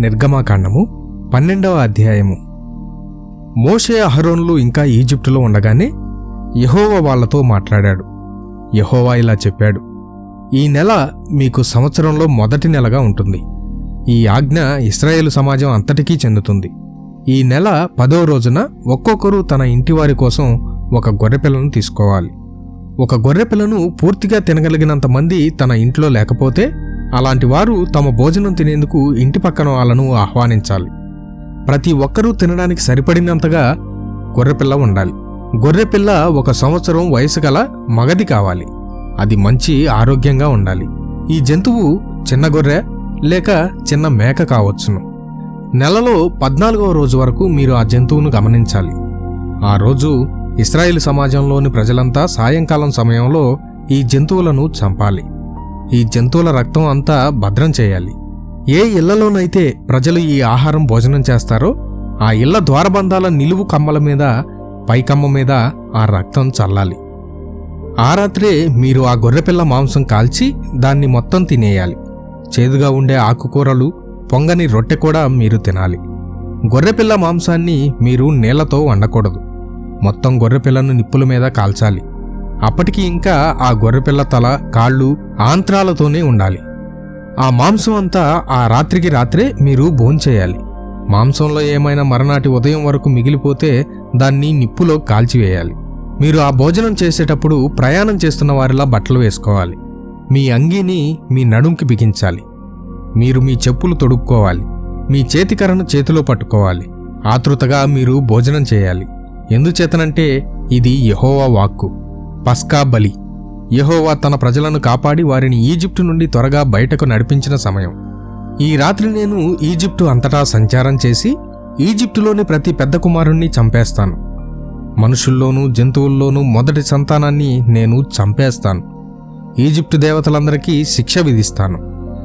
నిర్గమాకాండము పన్నెండవ అధ్యాయము. మోషే అహరోన్లు ఇంకా ఈజిప్టులో ఉండగానే యహోవా వాళ్ళతో మాట్లాడాడు. యహోవా ఇలా చెప్పాడు ఈ నెల మీకు సంవత్సరంలో మొదటి నెలగా ఉంటుంది. ఈ ఆజ్ఞ ఇస్రాయేల్ సమాజం అంతటికీ చెందుతుంది. ఈ నెల పదో రోజున ఒక్కొక్కరు తన ఇంటివారి కోసం ఒక గొర్రెపిల్లను తీసుకోవాలి. ఒక గొర్రెపిల్లను పూర్తిగా తినగలిగినంత మంది తన ఇంట్లో లేకపోతే అలాంటి వారు తమ భోజనం తినేందుకు ఇంటి పక్కన వాళ్ళను ఆహ్వానించాలి. ప్రతి ఒక్కరూ తినడానికి సరిపడినంతగా గొర్రెపిల్ల ఉండాలి. గొర్రెపిల్ల ఒక సంవత్సరం వయసు గల మగది కావాలి. అది మంచి ఆరోగ్యంగా ఉండాలి. ఈ జంతువు చిన్న గొర్రె లేక చిన్న మేక కావచ్చును. నెలలో పద్నాలుగవ రోజు వరకు మీరు ఆ జంతువును గమనించాలి. ఆ రోజు ఇస్రాయేల్ సమాజంలోని ప్రజలంతా సాయంకాలం సమయంలో ఈ జంతువులను చంపాలి. ఈ జంతువుల రక్తం అంతా భద్రం చేయాలి. ఏ ఇళ్ళలోనైతే ప్రజలు ఈ ఆహారం భోజనం చేస్తారో ఆ ఇళ్ళ ద్వారబంధాల నిలువు కమ్మల మీద పైకమ్మ మీద ఆ రక్తం చల్లాలి. ఆ రాత్రే మీరు ఆ గొర్రెపిల్ల మాంసం కాల్చి దాన్ని మొత్తం తినేయాలి. చేదుగా ఉండే ఆకుకూరలు పొంగని రొట్టె కూడా మీరు తినాలి. గొర్రెపిల్ల మాంసాన్ని మీరు నీళ్ళతో వండకూడదు. మొత్తం గొర్రెపిల్లను నిప్పుల మీద కాల్చాలి. అప్పటికి ఇంకా ఆ గొర్రెపిల్ల తల కాళ్ళు ఆంత్రాలతోనే ఉండాలి. ఆ మాంసం అంతా ఆ రాత్రికి రాత్రే మీరు భోంచేయాలి మాంసంలో ఏమైనా మరనాటి ఉదయం వరకు మిగిలిపోతే దాన్ని నిప్పులో కాల్చివేయాలి. మీరు ఆ భోజనం చేసేటప్పుడు ప్రయాణం చేస్తున్న వారిలా బట్టలు వేసుకోవాలి. మీ అంగీని మీ నడుంకి బిగించాలి. మీరు మీ చెప్పులు తొడుక్కోవాలి. మీ చేతికరను చేతిలో పట్టుకోవాలి. ఆతృతగా మీరు భోజనం చేయాలి. ఎందుచేతనంటే ఇది యహోవా వాక్కు. పస్కా బలి. యహోవా తన ప్రజలను కాపాడి వారిని ఈజిప్టు నుండి త్వరగా బయటకు నడిపించిన సమయం. ఈ రాత్రి నేను ఈజిప్టు అంతటా సంచారం చేసి ఈజిప్టులోని ప్రతి పెద్ద కుమారుణ్ణి చంపేస్తాను. మనుషుల్లోనూ జంతువుల్లోనూ మొదటి సంతానాన్ని నేను చంపేస్తాను. ఈజిప్టు దేవతలందరికీ శిక్ష విధిస్తాను.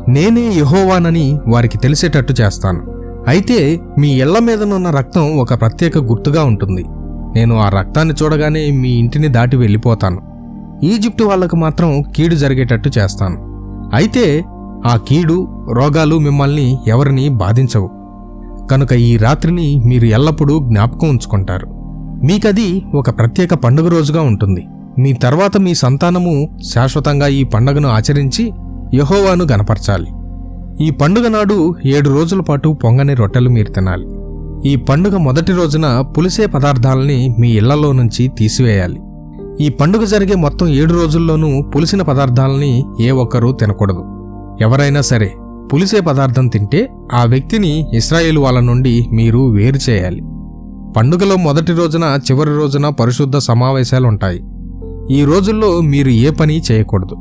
నేనే యహోవానని వారికి తెలిసేటట్టు చేస్తాను. అయితే మీ ఇళ్ళ మీదనున్న రక్తం ఒక ప్రత్యేక గుర్తుగా ఉంటుంది. నేను ఆ రక్తాన్ని చూడగానే మీ ఇంటిని దాటి వెళ్ళిపోతాను. ఈజిప్టు వాళ్ళకు మాత్రం కీడు జరిగేటట్టు చేస్తాను. అయితే ఆ కీడు రోగాలు మిమ్మల్ని ఎవరిని బాధించవు. కనుక ఈ రాత్రిని మీరు ఎల్లప్పుడూ జ్ఞాపకం ఉంచుకుంటారు. మీకది ఒక ప్రత్యేక పండుగ రోజుగా ఉంటుంది. మీ తర్వాత మీ సంతానము శాశ్వతంగా ఈ పండుగను ఆచరించి యహోవాను గనపరచాలి ఈ పండుగ నాడు ఏడు రోజుల పాటు పొంగని రొట్టెలు మీరు తినాలి. ఈ పండుగ మొదటి రోజున పులిసే పదార్థాలని మీ ఇళ్ళలో నుంచి తీసివేయాలి. ఈ పండుగ జరిగే మొత్తం ఏడు రోజుల్లోనూ పులిసిన పదార్థాలని ఏ ఒక్కరూ తినకూడదు. ఎవరైనా సరే పులిసే పదార్థం తింటే ఆ వ్యక్తిని ఇస్రాయేల్ వాళ్ళ నుండి మీరు వేరు చేయాలి. పండుగలో మొదటి రోజున చివరి రోజున పరిశుద్ధ సమావేశాలు ఉంటాయి ఈ రోజుల్లో మీరు ఏ పని చేయకూడదు.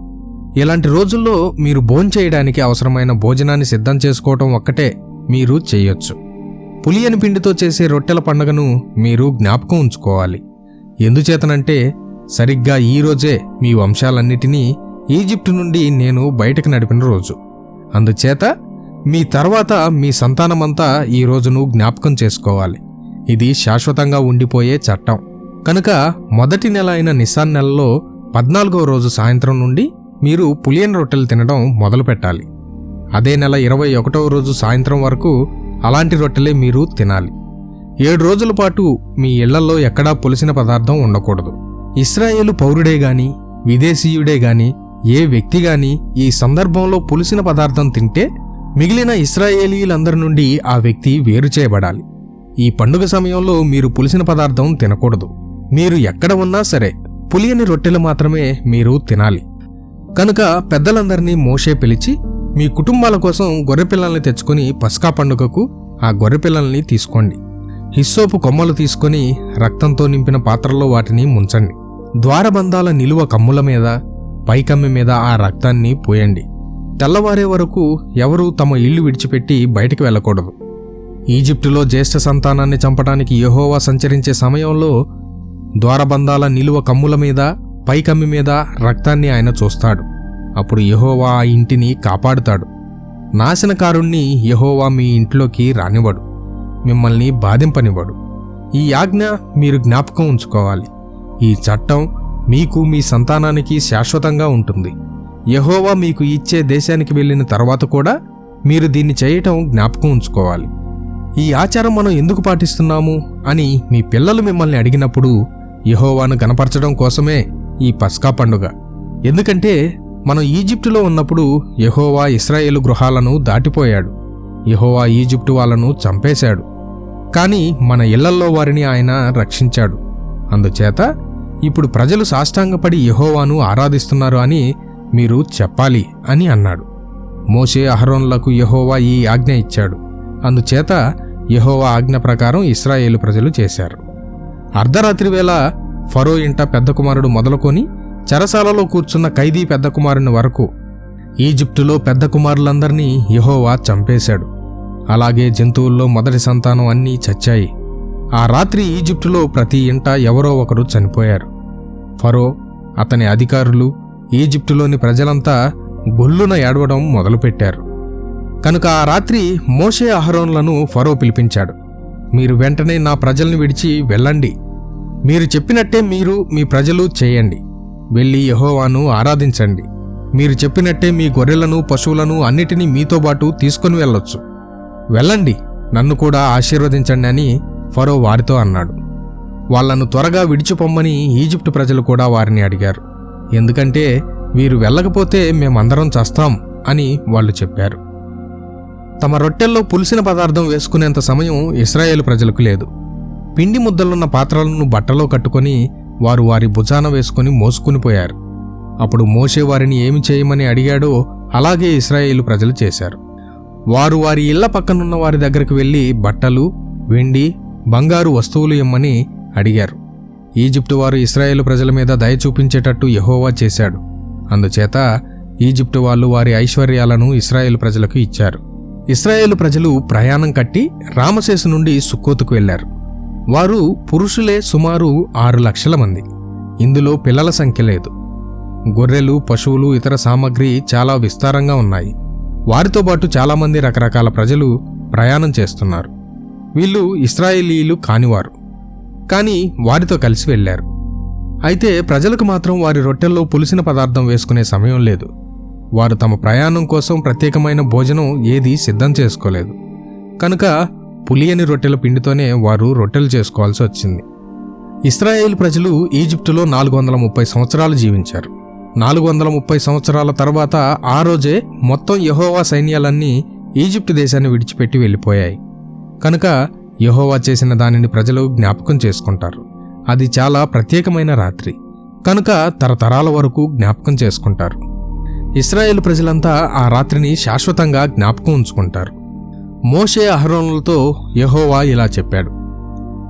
ఇలాంటి రోజుల్లో మీరు భోంచేయడానికి అవసరమైన భోజనాన్ని సిద్ధం చేసుకోవటం ఒక్కటే మీరు చేయొచ్చు. పులియని పిండితో చేసే రొట్టెల పండుగను మీరు జ్ఞాపకం ఉంచుకోవాలి. ఎందుచేతనంటే సరిగ్గా ఈ రోజే మీ వంశాలన్నిటినీ ఈజిప్టు నుండి నేను బయటకు నడిపిన రోజు. అందుచేత మీ తర్వాత మీ సంతానమంతా ఈ రోజును జ్ఞాపకం చేసుకోవాలి. ఇది శాశ్వతంగా ఉండిపోయే చట్టం. కనుక మొదటి నెల అయిన నిసాన్ నెలలో పద్నాలుగవ రోజు సాయంత్రం నుండి మీరు పులియన్ రొట్టెలు తినడం మొదలు పెట్టాలి అదే నెల ఇరవై ఒకటవ రోజు సాయంత్రం వరకు అలాంటి రొట్టెలే మీరు తినాలి. ఏడు రోజుల పాటు మీ ఇళ్ళలో ఎక్కడా పులిసిన పదార్థం ఉండకూడదు. ఇస్రాయేలు పౌరుడే గాని విదేశీయుడే గాని ఏ వ్యక్తి గాని ఈ సందర్భంలో పులిసిన పదార్థం తింటే మిగిలిన ఇస్రాయేలీలందరి నుండి ఆ వ్యక్తి వేరు చేయబడాలి. ఈ పండుగ సమయంలో మీరు పులిసిన పదార్థం తినకూడదు. మీరు ఎక్కడ ఉన్నా సరే పులియని రొట్టెలు మాత్రమే మీరు తినాలి. కనుక పెద్దలందరినీ మోషే పిలిచి మీ కుటుంబాల కోసం గొర్రెపిల్లల్ని తెచ్చుకొని పస్కా పండుగకు ఆ గొర్రెపిల్లల్ని తీసుకోండి. హిస్సోపు కొమ్మలు తీసుకొని రక్తంతో నింపిన పాత్రలో వాటిని ముంచండి. ద్వారబంధాల నిలువ కమ్ముల మీద పైకమ్మి మీద ఆ రక్తాన్ని పోయండి. తెల్లవారే వరకు ఎవరూ తమ ఇల్లు విడిచిపెట్టి బయటికి వెళ్ళకూడదు. ఈజిప్టులో జ్యేష్ఠ సంతానాన్ని చంపడానికి యహోవా సంచరించే సమయంలో ద్వారబంధాల నిలువ కమ్ముల మీద పైకమ్మి మీద రక్తాన్ని ఆయన చూస్తాడు. అప్పుడు యహోవా ఆ ఇంటిని కాపాడుతాడు. నాశనకారుణ్ణి యహోవా మీ ఇంట్లోకి రానివ్వడు. మిమ్మల్ని బాధింపనివ్వడు. ఈ ఆజ్ఞ మీరు జ్ఞాపకం ఉంచుకోవాలి. ఈ చట్టం మీకు మీ సంతానానికి శాశ్వతంగా ఉంటుంది. యహోవా మీకు ఇచ్చే దేశానికి వెళ్ళిన తర్వాత కూడా మీరు దీన్ని చేయటం జ్ఞాపకం ఉంచుకోవాలి. ఈ ఆచారం మనం ఎందుకు పాటిస్తున్నాము అని మీ పిల్లలు మిమ్మల్ని అడిగినప్పుడు యహోవాను గనపరచడం కోసమే ఈ పస్కా పండుగ. ఎందుకంటే మనం ఈజిప్టులో ఉన్నప్పుడు యహోవా ఇస్రాయేలు గృహాలను దాటిపోయాడు. యహోవా ఈజిప్టు వాళ్ళను చంపేశాడు. కానీ మన ఇళ్ళల్లో వారిని ఆయన రక్షించాడు. అందుచేత ఇప్పుడు ప్రజలు సాష్టాంగపడి యహోవాను ఆరాధిస్తున్నారు అని మీరు చెప్పాలి అని అన్నాడు. మోషే అహరోన్లకు యహోవా ఈ ఆజ్ఞ ఇచ్చాడు. అందుచేత యహోవా ఆజ్ఞ ప్రకారం ఇస్రాయేలు ప్రజలు చేశారు. అర్ధరాత్రి వేళ ఫరో ఇంట పెద్ద కుమారుడు మొదలుకొని చెరసాలలో కూర్చున్న ఖైదీ పెద్ద కుమారుని వరకు ఈజిప్టులో పెద్ద కుమారులందరినీ యహోవా చంపేశాడు. అలాగే జంతువుల్లో మొదటి సంతానం అన్నీ చచ్చాయి. ఆ రాత్రి ఈజిప్టులో ప్రతి ఇంట ఎవరో ఒకరు చనిపోయారు. ఫరో అతని అధికారులు ఈజిప్టులోని ప్రజలంతా గొల్లున ఏడవడం మొదలుపెట్టారు. కనుక ఆ రాత్రి మోషే అహరోన్లను ఫరో పిలిపించాడు. మీరు వెంటనే నా ప్రజల్ని విడిచి వెళ్ళండి. మీరు చెప్పినట్టే మీరు మీ ప్రజలు చేయండి. వెళ్ళి యహోవాను ఆరాధించండి. మీరు చెప్పినట్టే మీ గొర్రెలను పశువులను అన్నిటినీ మీతో పాటు తీసుకొని వెళ్ళొచ్చు. వెళ్ళండి నన్ను కూడా ఆశీర్వదించండి అని ఫరో వారితో అన్నాడు. వాళ్ళను త్వరగా విడిచిపొమ్మని ఈజిప్టు ప్రజలు కూడా వారిని అడిగారు. ఎందుకంటే వీరు వెళ్ళకపోతే మేమందరం చస్తాం అని వాళ్ళు చెప్పారు. తమ రొట్టెల్లో పులిసిన పదార్థం వేసుకునేంత సమయం ఇస్రాయేల్ ప్రజలకు లేదు. పిండి ముద్దలున్న పాత్రలను బట్టలో కట్టుకొని వారు వారి భుజాన వేసుకుని మోసుకుని పోయారు. అప్పుడు మోషే వారిని ఏమి చేయమని అడిగాడో అలాగే ఇస్రాయేలు ప్రజలు చేశారు. వారు వారి ఇళ్ళ పక్కనున్న వారి దగ్గరికి వెళ్ళి బట్టలు వెండి బంగారు వస్తువులు ఇమ్మని అడిగారు. ఈజిప్టు వారు ఇస్రాయేలు ప్రజల మీద దయ చూపించేటట్టు యహోవా చేశాడు. అందుచేత ఈజిప్టు వాళ్ళు వారి ఐశ్వర్యాలను ఇస్రాయేలు ప్రజలకు ఇచ్చారు. ఇస్రాయేలు ప్రజలు ప్రయాణం కట్టి రామశేసు నుండి సుక్కోతుకు వెళ్ళారు వారు పురుషులే సుమారు ఆరు లక్షల మంది. ఇందులో పిల్లల సంఖ్య లేదు. గొర్రెలు పశువులు ఇతర సామగ్రి చాలా విస్తారంగా ఉన్నాయి. వారితో పాటు చాలామంది రకరకాల ప్రజలు ప్రయాణం చేస్తున్నారు. వీళ్ళు ఇస్రాయేలీలు కానివారు. కానీ వారితో కలిసి వెళ్ళారు. అయితే ప్రజలకు మాత్రం వారి రొట్టెల్లో పులిసిన పదార్థం వేసుకునే సమయం లేదు. వారు తమ ప్రయాణం కోసం ప్రత్యేకమైన భోజనం ఏదీ సిద్ధం చేసుకోలేదు. కనుక పులియని రొట్టెల పిండితోనే వారు రొట్టెలు చేసుకోవాల్సి వచ్చింది. ఇస్రాయేల్ ప్రజలు ఈజిప్టులో నాలుగు వందల ముప్పై సంవత్సరాలు జీవించారు. నాలుగు వందల ముప్పై సంవత్సరాల తర్వాత ఆ రోజే మొత్తం యహోవా సైన్యాలన్నీ ఈజిప్టు దేశాన్ని విడిచిపెట్టి వెళ్ళిపోయాయి. కనుక యహోవా చేసిన దానిని ప్రజలు జ్ఞాపకం చేసుకుంటారు. అది చాలా ప్రత్యేకమైన రాత్రి. కనుక తరతరాల వరకు జ్ఞాపకం చేసుకుంటారు. ఇస్రాయేల్ ప్రజలంతా ఆ రాత్రిని శాశ్వతంగా జ్ఞాపకం ఉంచుకుంటారు. మోషే అహరోనులతో యహోవా ఇలా చెప్పాడు.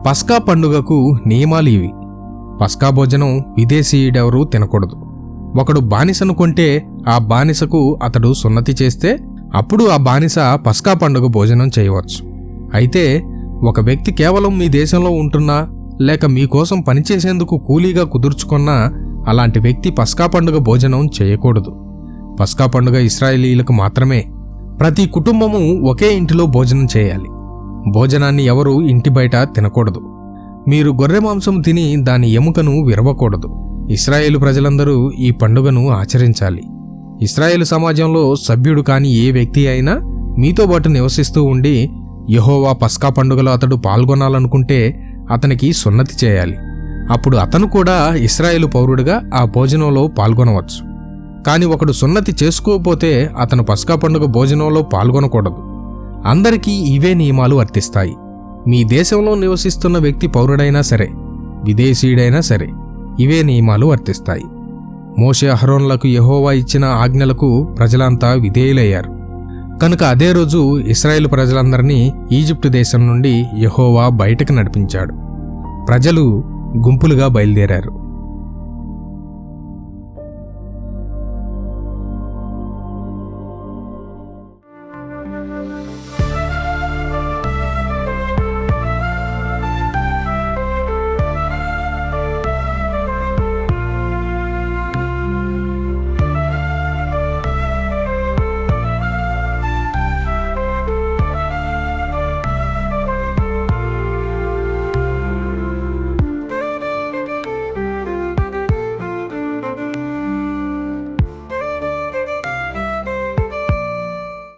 పస్కా పండుగకు నియమాలు ఇవి. పస్కా భోజనం విదేశీయుడెవరూ తినకూడదు. ఒకడు బానిసను కొంటే ఆ బానిసకు అతడు సున్నతి చేస్తే అప్పుడు ఆ బానిస పస్కా పండుగ భోజనం చేయవచ్చు. అయితే ఒక వ్యక్తి కేవలం మీ దేశంలో ఉంటున్నా లేక మీకోసం పనిచేసేందుకు కూలీగా కుదుర్చుకున్నా అలాంటి వ్యక్తి పస్కా పండుగ భోజనం చేయకూడదు. పస్కా పండుగ ఇస్రాయేలీలకు మాత్రమే. ప్రతి కుటుంబము ఒకే ఇంటిలో భోజనం చేయాలి. భోజనాన్ని ఎవరు ఇంటి బయట తినకూడదు. మీరు గొర్రె మాంసం తిని దాని ఎముకను విరవకూడదు. ఇస్రాయేలు ప్రజలందరూ ఈ పండుగను ఆచరించాలి. ఇస్రాయేలు సమాజంలో సభ్యుడు కాని ఏ వ్యక్తి అయినా మీతో పాటు నివసిస్తూ ఉండి యహోవా పస్కా పండుగలో అతడు పాల్గొనాలనుకుంటే అతనికి సున్నతి చేయాలి. అప్పుడు అతను కూడా ఇస్రాయేలు పౌరుడిగా ఆ భోజనంలో పాల్గొనవచ్చు. కానీ ఒకడు సున్నతి చేసుకోకపోతే అతను పస్కా పండుగ భోజనంలో పాల్గొనకూడదు. అందరికీ ఇవే నియమాలు వర్తిస్తాయి. మీ దేశంలో నివసిస్తున్న వ్యక్తి పౌరుడైనా సరే విదేశీయుడైనా సరే ఇవే నియమాలు వర్తిస్తాయి. మోషే అహరోన్లకు యెహోవా ఇచ్చిన ఆజ్ఞలకు ప్రజలంతా విధేయులయ్యారు. కనుక అదే రోజు ఇస్రాయేల్ ప్రజలందరినీ ఈజిప్టు దేశం నుండి యహోవా బయటకు నడిపించాడు. ప్రజలు గుంపులుగా బయలుదేరారు.